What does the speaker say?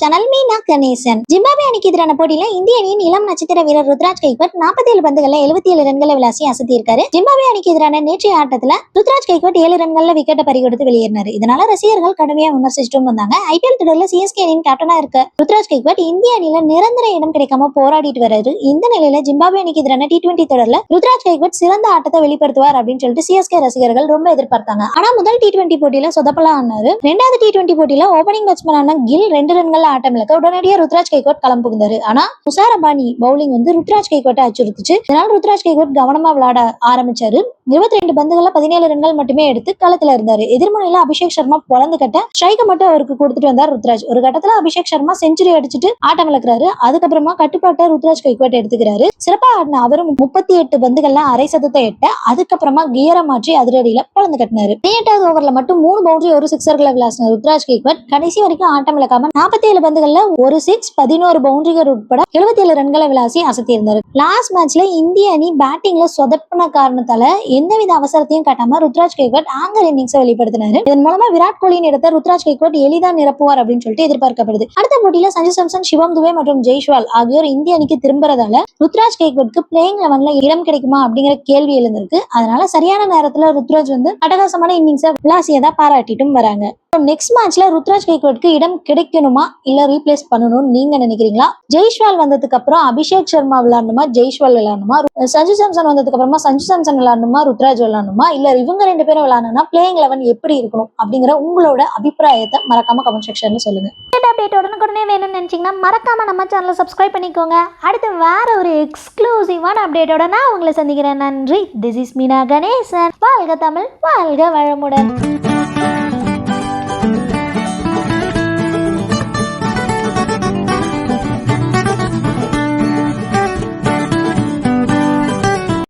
Channel Meena Ganesan. Zimbabwe அணிக்கு எதிரான போட்டியில இந்திய அணியின் இளம் நட்சத்திர வீரர் ருத்ராஜ் கைக்வட் 47 ஏழு பந்துகள்ல எழுபத்தி ஏழு ரன்களை விளாசி அசத்தி இருக்காரு ஜிம்பாபே அணிக்கு எதிரான நேற்றைய ஆட்டத்துல ருத்ராஜ் கைக்வட் ஏழு ரன்கள்ல விக்கெட்டை பறிகொடுத்து வெளியேறினார். இதனால ரசிகர்கள் கடுமையா விமர்சிச்சுட்டும் வந்தாங்க. ஐபிஎல் தொடர்ல சிஎஸ்கே அணியின் கேப்டனா இருக்க ருத்ராஜ் கைக்வட் இந்திய அணியில நிரந்தர இடம் கிடைக்காம போராடிட்டு வர்றாரு இந்த நிலையில ஜிம்பாபே அணிக்கு எதிரான டி டுவெண்டி தொடர்ல ருத்ராஜ் கைக்வட் சிறந்த ஆட்டத்தை வெளிப்படுத்துவார் அப்படின்னு சொல்லிட்டு சிஎஸ்கே ரசிகர்கள் ரொம்ப எதிர்பார்த்தாங்க. ஆனா முதல் டி டுவெண்டி போட்டியில சொதப்பலா ஆனாரு ரெண்டாவது டி டுவெண்டி போட்டியில ஓபனிங் பேட்ஸ்மேனான கில் ரெண்டு ரன் ரன்கள் ஆட்டம் இழக்க உடனடியாக ருத்ராஜ் கைகோட் களம் புகுந்தாரு. ஆனா முசார் பவுலிங் வந்து ருத்ராஜ் கைகோட்டை அச்சுறுத்துச்சு. இதனால ருத்ராஜ் கைகோட் கவனமா விளையாட ஆரம்பிச்சாரு. இருபத்தி ரெண்டு பந்துகள்ல பதினேழு ரன்கள் மட்டுமே எடுத்து களத்துல இருந்தாரு. எதிர்மனையில அபிஷேக் சர்மா பொழந்து கட்ட ஸ்ட்ரைக்கை மட்டும் அவருக்கு கொடுத்துட்டு வந்தார் ருத்ராஜ். ஒரு கட்டத்துல அபிஷேக் சர்மா செஞ்சுரி அடிச்சுட்டு ஆட்டம் இழக்கிறாரு. அதுக்கப்புறமா கட்டுப்பாட்டை ருத்ராஜ் கைகோட்டை எடுத்துக்கிறாரு. சிறப்பா ஆடின அவரும் முப்பத்தி எட்டு பந்துகள்ல அரை சதத்தை எட்ட அதுக்கப்புறமா கியரை மாற்றி அதிரடியில பொழந்து கட்டினாரு. பதினெட்டாவது ஓவர்ல மட்டும் மூணு பவுண்டரி ஒரு சிக்ஸர்களை விளாசின ருத்ராஜ் கைகோட் கடைசி வரைக்கும் ஆட்டம் இழக்காம நாற்பத்தி ஏழு பந்துகள்ல ஒரு சிக்ஸ் பதினோரு பவுண்டரிகள் உட்பட எழுபத்தி ஏழு ரன்களை விளாசி அசத்தியிருந்தாரு. லாஸ்ட் மேட்ச்ல இந்திய அணி பேட்டிங்ல சொதப்பின காரணத்தால எந்தவித அவசரத்தையும் காட்டாம ருத்ராஜ் கைகோட் ஆங்கர் இன்னிங்ஸை வெளிப்படுத்தினாரு. இதன் மூலமா விராட் கோலியின் இடத்தை ருத்ராஜ் கைக்வட் எளிதா நிரப்புவார் அப்படின்னு சொல்லிட்டு எதிர்பார்க்கப்படுது. அடுத்த போட்டியில சஞ்சு சாம்சன் சிவம் துபே மற்றும் ஜெய்ஷ்வால் ஆகியோர் இந்திய அணிக்கு திரும்புறதால ருத்ராஜ் கைக்வட்க்கு பிளேயிங் லெவன்ல இடம் கிடைக்குமா அப்படிங்கிற கேள்வி எழுந்திருக்கு. அதனால சரியான நேரத்துல ருத்ராஜ் வந்து அட்டகாசமான இன்னிங்ஸை விளாசியதா பாராட்டிட்டும் வராங்க. நெக்ஸ்ட் மேட்ச்ல ருத்ராஜ் கைக்வட்க்கு இடம் கிடைக்கணுமா? இல்ல ரீப்ளேஸ் பண்ணணும்னு நீங்க நினைக்கிறீங்களா? ஜெய்ஷ்வால் வந்ததுக்கு அப்புறம் அபிஷேக் சர்மா விளையாடணுமா? ஜெய்ஷ்வால் விளையாடணுமா? சஞ்சு சாம்சன் வந்ததுக்கு அப்புறமா சஞ்சு சாம்சன் விளையாடணுமா? ருத்ராஜ் விளையாடணுமா? இல்ல இவங்க ரெண்டு பேரும் விளையாடணும்னா பிளேயிங் லெவன் எப்படி இருக்கணும்? அப்படிங்கிற உங்களோட அபிப்பிராயத்தை மறக்காம கமெண்ட் செக்ஷன்ல சொல்லுங்க. அப்டேட் உடனுக்குடனே வேணும்னு நினைச்சீங்கன்னா மறக்காமல் நம்ம சேனலை சப்ஸ்கிரைப் பண்ணிக்கோங்க. அடுத்து வேற ஒரு எக்ஸ்க்ளூசிவான அப்டேட்டோட நான் உங்களை சந்திக்கிறேன். நன்றி. This is Meena Ganesan. வாழ்க தமிழ் வாழ்க வளமுடன்.